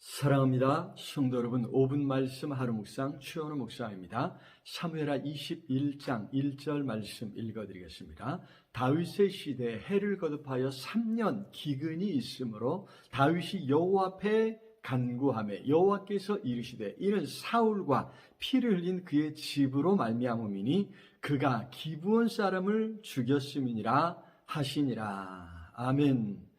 사랑합니다. 성도 여러분, 5분 말씀 하루 묵상 추현우 목사입니다. 사무엘하 21장 1절 말씀 읽어드리겠습니다. 다윗의 시대에 해를 거듭하여 3년 기근이 있으므로 다윗이 여호와 앞에 간구하며 여호와께서 이르시되 이는 사울과 피를 흘린 그의 집으로 말미암음이니 그가 기부온 사람을 죽였음이니라 하시니라. 아멘.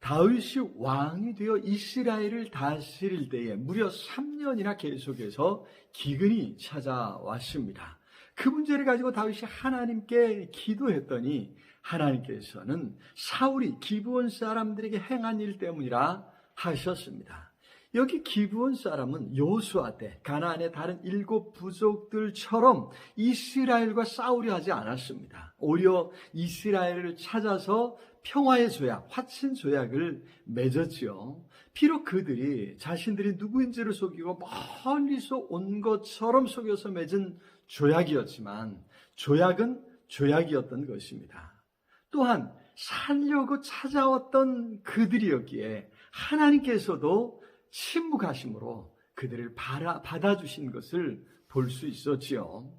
다윗이 왕이 되어 이스라엘을 다스릴 때에 무려 3년이나 계속해서 기근이 찾아왔습니다. 그 문제를 가지고 다윗이 하나님께 기도했더니 하나님께서는 사울이 기브온 사람들에게 행한 일 때문이라 하셨습니다. 여기 기브온 사람은 요수아 때 가나안의 다른 일곱 부족들처럼 이스라엘과 싸우려 하지 않았습니다. 오히려 이스라엘을 찾아서 평화의 조약, 화친 조약을 맺었지요. 비록 그들이 자신들이 누구인지를 속이고 멀리서 온 것처럼 속여서 맺은 조약이었지만 조약은 조약이었던 것입니다. 또한 살려고 찾아왔던 그들이었기에 하나님께서도 침묵하심으로 그들을 받아주신 것을 볼 수 있었지요.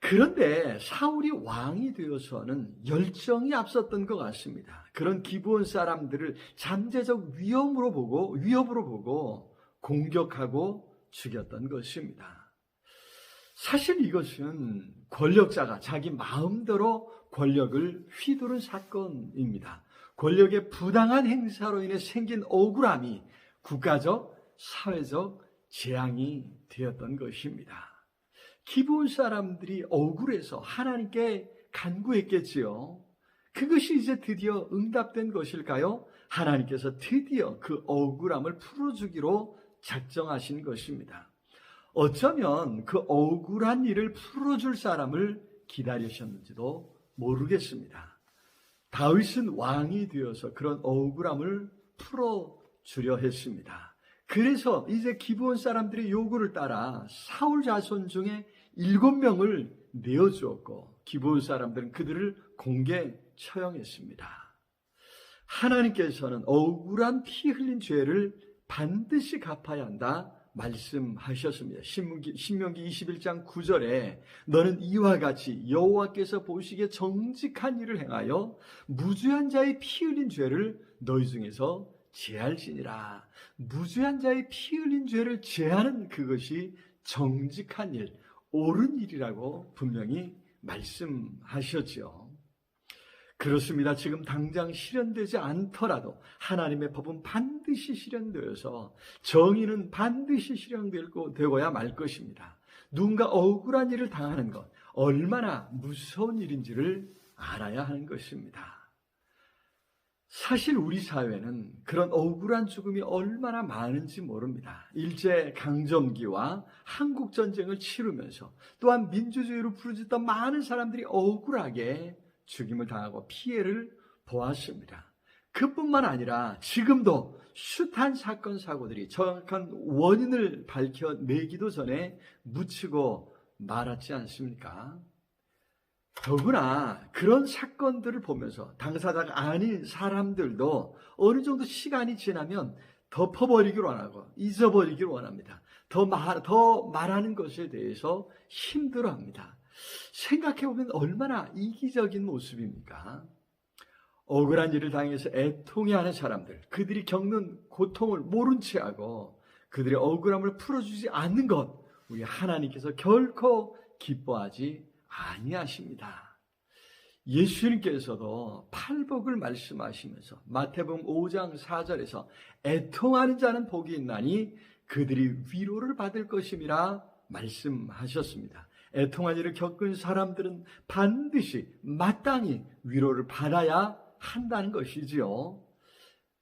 그런데 사울이 왕이 되어서는 열정이 앞섰던 것 같습니다. 그런 기부온 사람들을 잠재적 위험으로 보고 위협으로 보고 공격하고 죽였던 것입니다. 사실 이것은 권력자가 자기 마음대로 권력을 휘두른 사건입니다. 권력의 부당한 행사로 인해 생긴 억울함이 국가적, 사회적 재앙이 되었던 것입니다. 기부온 사람들이 억울해서 하나님께 간구했겠지요. 그것이 이제 드디어 응답된 것일까요? 하나님께서 드디어 그 억울함을 풀어주기로 작정하신 것입니다. 어쩌면 그 억울한 일을 풀어줄 사람을 기다리셨는지도 모르겠습니다. 다윗은 왕이 되어서 그런 억울함을 풀어 주려 했습니다. 그래서 이제 기부온 사람들의 요구를 따라 사울 자손 중에 일곱 명을 내어 주었고 기부온 사람들은 그들을 공개 처형했습니다. 하나님께서는 억울한 피 흘린 죄를 반드시 갚아야 한다 말씀하셨습니다. 신명기 21장 9절에 너는 이와 같이 여호와께서 보시기에 정직한 일을 행하여 무죄한 자의 피 흘린 죄를 너희 중에서 제할지니라. 무죄한 자의 피 흘린 죄를 제하는 그것이 정직한 일, 옳은 일이라고 분명히 말씀하셨지요. 그렇습니다. 지금 당장 실현되지 않더라도 하나님의 법은 반드시 실현되어서 정의는 반드시 실현되고야 말 것입니다. 누군가 억울한 일을 당하는 것, 얼마나 무서운 일인지를 알아야 하는 것입니다. 사실 우리 사회는 그런 억울한 죽음이 얼마나 많은지 모릅니다. 일제 강점기와 한국 전쟁을 치르면서 또한 민주주의로 부르짖던 많은 사람들이 억울하게 죽임을 당하고 피해를 보았습니다. 그뿐만 아니라 지금도 숱한 사건 사고들이 정확한 원인을 밝혀내기도 전에 묻히고 말았지 않습니까? 더구나 그런 사건들을 보면서 당사자가 아닌 사람들도 어느 정도 시간이 지나면 덮어버리기를 원하고 잊어버리기를 원합니다. 더, 말, 더 말하는 것에 대해서 힘들어 합니다. 생각해보면 얼마나 이기적인 모습입니까? 억울한 일을 당해서 애통해하는 사람들, 그들이 겪는 고통을 모른 채 하고 그들의 억울함을 풀어주지 않는 것, 우리 하나님께서 결코 기뻐하지 아니하십니다. 예수님께서도 팔복을 말씀하시면서 마태복음 5장 4절에서 애통하는 자는 복이 있나니 그들이 위로를 받을 것임이라 말씀하셨습니다. 애통한 일을 겪은 사람들은 반드시 마땅히 위로를 받아야 한다는 것이지요.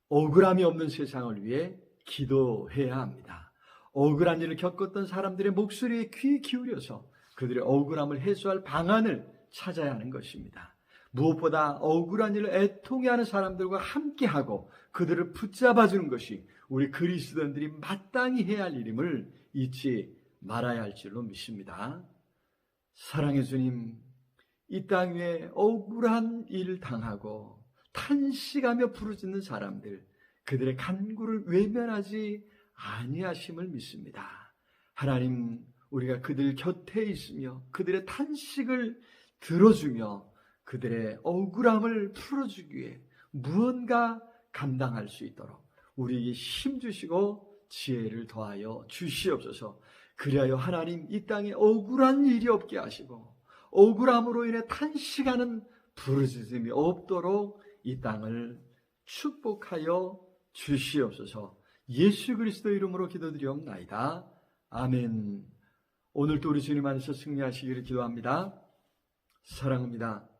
억울함이 없는 세상을 위해 기도해야 합니다. 억울한 일을 겪었던 사람들의 목소리에 귀 기울여서 그들의 억울함을 해소할 방안을 찾아야 하는 것입니다. 무엇보다 억울한 일을 애통해 하는 사람들과 함께하고 그들을 붙잡아 주는 것이 우리 그리스도인들이 마땅히 해야 할 일임을 잊지 말아야 할 줄로 믿습니다. 사랑의 주님, 이 땅 위에 억울한 일을 당하고 탄식하며 부르짖는 사람들, 그들의 간구를 외면하지 아니하심을 믿습니다. 하나님, 우리가 그들 곁에 있으며 그들의 탄식을 들어주며 그들의 억울함을 풀어주기 위해 무언가 감당할 수 있도록 우리에게 힘 주시고 지혜를 더하여 주시옵소서. 그리하여 하나님 이 땅에 억울한 일이 없게 하시고 억울함으로 인해 탄식하는 부르짖음이 없도록 이 땅을 축복하여 주시옵소서. 예수 그리스도 이름으로 기도드리옵나이다. 아멘. 오늘도 우리 주님 안에서 승리하시기를 기도합니다. 사랑합니다.